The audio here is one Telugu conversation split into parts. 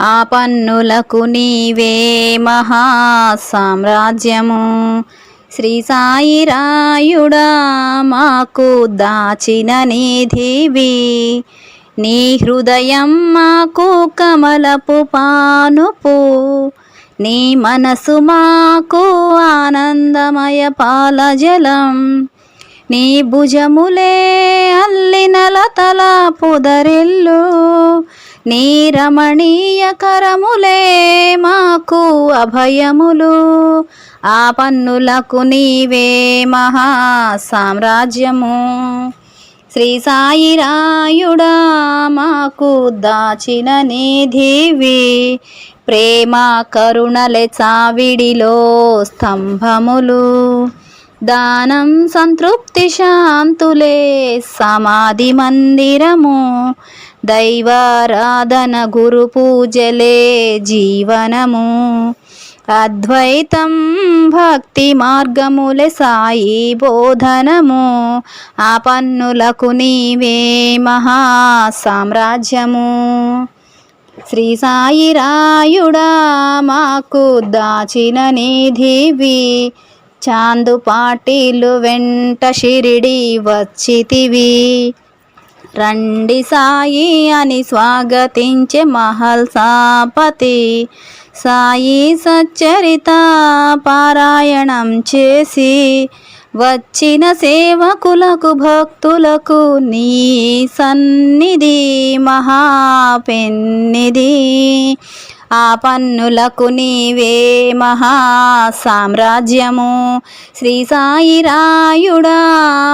ఆ పన్నులకు నీవే మహా సామ్రాజ్యము శ్రీ సాయి రాయుడా మాకు దాచిన నిధివి. నీ హృదయం మాకు కమలపు పానుపు. నీ మనసు మాకు ఆనందమయ పాలజలం. నీ భుజములే అల్లినల తల పుదరిల్లు. నీ రమణీయ కరములే మాకు అభయములు. ఆ పన్నులకు నీవే మహా సామ్రాజ్యము శ్రీ సాయి రాయుడా మాకు దాచిన నిధివి. ప్రేమ కరుణలే చావిడిలో స్తంభములు. దానం సంతృప్తి శాంతులే సమాధి మందిరము. దైవారాధన గురు పూజలే జీవనము. అద్వైతం భక్తి మార్గములే సాయి బోధనము. ఆ పన్నులకు నీవే మహా సామ్రాజ్యము శ్రీ సాయి రాయుడా మాకు దాచిన నిధివి. చాందు పాటీలు వెంట షిరిడి వచ్చితివి. రండి సాయి అని స్వాగతించే మహల్ సాపతి. సాయి సచ్చరిత పారాయణం చేసి వచ్చిన సేవకులకు భక్తులకు నీ సన్నిధి మహాపెన్నిధి. ఆ పన్నులకు నీవే మహా సామ్రాజ్యము శ్రీ సాయి రాయుడా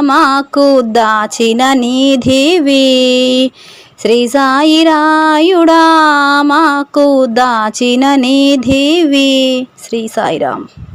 మాకు దాచిన నిధివి. శ్రీ సాయి రాయుడా మాకు దాచిన నిధివి. శ్రీ సాయిరామ్.